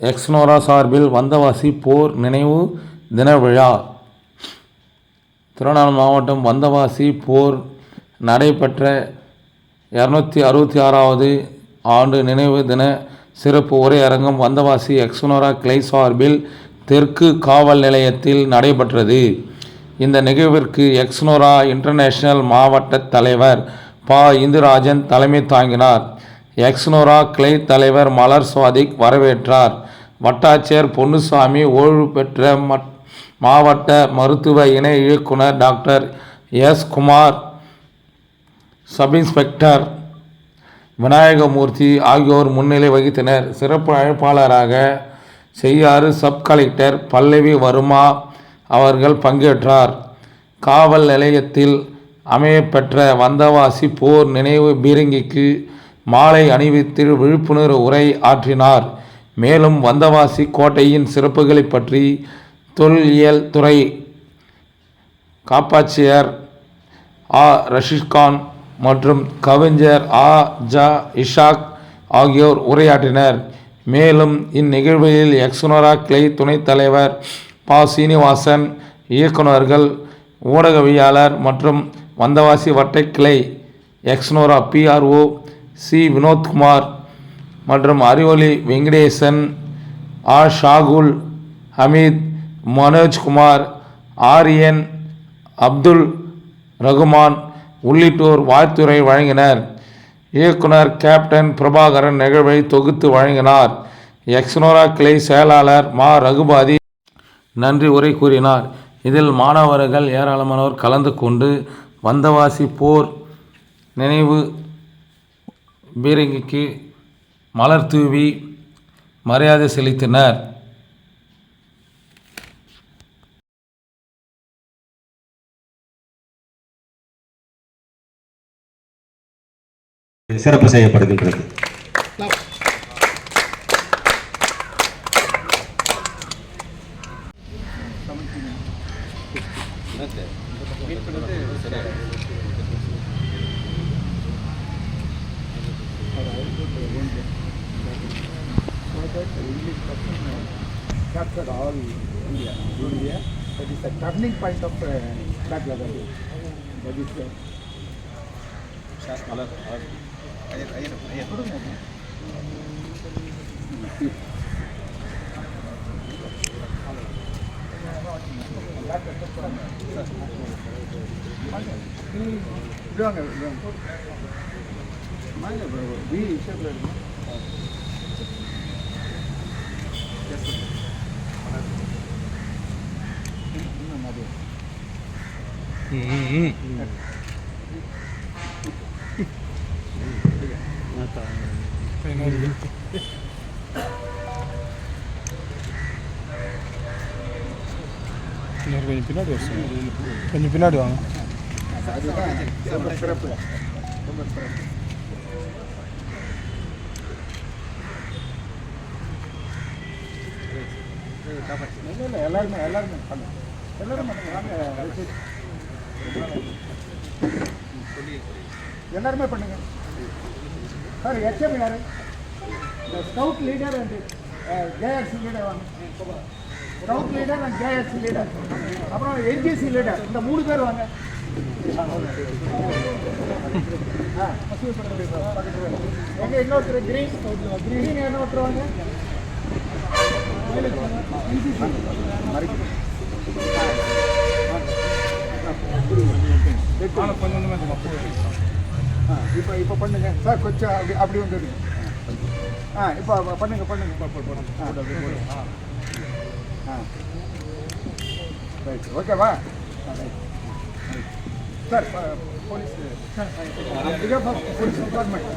எக்ஸ்னோரா சார்பில் வந்தவாசி போர் நினைவு தின விழா. திருவண்ணாமலை மாவட்டம் வந்தவாசி போர் நடைபெற்ற இரநூத்தி அறுபத்தி ஆறாவது ஆண்டு நினைவு தின சிறப்பு உரையரங்கம் வந்தவாசி எக்ஸ்னோரா கிளை சார்பில் தெற்கு காவல் நிலையத்தில் நடைபெற்றது. இந்த நிகழ்விற்கு எக்ஸ்னோரா இன்டர்நேஷனல் மாவட்ட தலைவர் பா. இந்துராஜன் தலைமை தாங்கினார். எக்ஸ்னோரா கிளை தலைவர் மலர் சுவாதிக் வரவேற்றார். வட்டாட்சியர் பொன்னுசாமி ஓய்வு பெற்ற மட்- மாவட்ட மருத்துவ இணை இயக்குனர் doctor S Kumar sub inspector Vinayagamoorthy ஆகியோர் முன்னிலை வகித்தனர். சிறப்பு அழைப்பாளராக செய்யாறு சப் கலெக்டர் பல்லவி வர்மா அவர்கள் பங்கேற்றார். காவல் நிலையத்தில் அமையப்பெற்ற வந்தவாசி போர் நினைவு பீரங்கிக்கு மாலை அணிவித்து விழிப்புணர்வு உரை ஆற்றினார். மேலும் வந்தவாசி கோட்டையின் சிறப்புகளை பற்றி தொல்லியல் துறை காப்பாட்சியர் ஆ. ரஷீத்கான் மற்றும் கவிஞர் ஆ. ஜ. இஷாக் ஆகியோர் உரையாற்றினர். மேலும் இந்நிகழ்வில் எக்ஸ்னோரா கிளை துணைத் தலைவர் ப. சீனிவாசன் இயக்குநர்கள் ஊடகவியலாளர் மற்றும் வந்தவாசி வட்டக் கிளை எக்ஸ்னோரா பிஆர்ஓ சி. வினோத்குமார் மற்றும் அறிவொளி வெங்கடேசன் ஆ. ஷாகுல் ஹமீத் மனோஜ்குமார் ஆரியன் அப்துல் ரகுமான் உள்ளிட்டோர் வாழ்த்துறை வழங்கினர். இயக்குனர் கேப்டன் பிரபாகரன் நிகழ்வை தொகுத்து வழங்கினார். எக்ஸ்னோரா கிளை செயலாளர் மா. ரகுபாதி நன்றி உரை கூறினார். இதில் மாணவர்கள் ஏராளமானோர் கலந்து கொண்டு வந்தவாசி போர் நினைவு பீரங்கிக்கு மலர் தூவி மரியாதை செலுத்தினர். சிறப்பு செய்யப்படுகின்றது. that the English person captured all India. India. That is the turning point of uh, Bangladesh. That is the. Sir, color. Ayer, ayer, ayer. Long, long. Mine, bro. We, sir, bro. இன்னொரு கொஞ்சம் பின்னாடி வர சொல்லுங்க. கொஞ்சம் பின்னாடி வாங்க அதுதான் ரொம்ப சிறப்பு ரொம்ப சிறப்பு இல்லை இல்லை எல்லாருமே எல்லாருமே பண்ணுங்க எல்லாரும் பண்ணுங்க வாங்க ரிஷித். எல்லாருமே பண்ணுங்க. சார் ஹெச்எம் யாரு? Scout leader and JSC leader வாங்க. Scout leader and JSC leader அப்புறம் என்ஜிசி லீடர் இந்த மூணு பேர் வாங்க. எங்க இன்னொருத்தர் கிரீன் கிரீன் என்ன ஆனால் கொஞ்சம் கொஞ்சமாக ஆ இப்போ இப்போ பண்ணுங்க. சார் கொஞ்சம் அப்படி அப்படி வந்து ஆ இப்போ பண்ணுங்க பண்ணுங்க. போடுங்க ஆ ஆ. ரைட் ஓகேவா ரைட் சார் போலீஸ் இங்கே போலீஸ் டிபார்ட்மெண்ட்